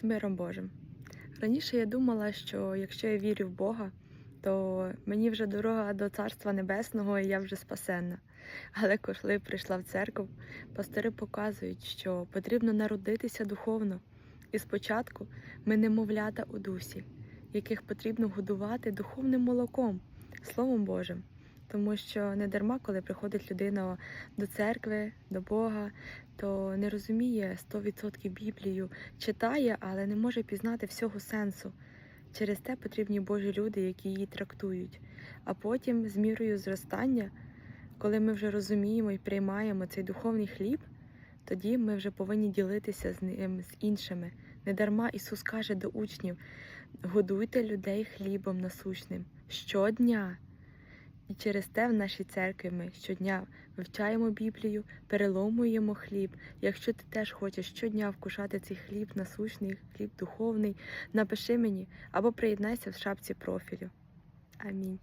з миром Божим. Раніше я думала, що якщо я вірю в Бога, то мені вже дорога до Царства Небесного і я вже спасенна. Але коли прийшла в церкву, пастори показують, що потрібно народитися духовно. І спочатку ми немовлята у дусі, яких потрібно годувати духовним молоком, Словом Божим. Тому що не дарма, коли приходить людина до церкви, до Бога, то не розуміє 100% Біблію, читає, але не може пізнати всього сенсу. Через те потрібні Божі люди, які її трактують. А потім, з мірою зростання, коли ми вже розуміємо і приймаємо цей духовний хліб, тоді ми вже повинні ділитися з ним з іншими. Недарма Ісус каже до учнів: годуйте людей хлібом насущним щодня. І через те в нашій церкві ми щодня вивчаємо Біблію, переломуємо хліб. Якщо ти теж хочеш щодня вкушати цей хліб насущний, хліб духовний, напиши мені або приєднайся в шапці профілю. Амінь.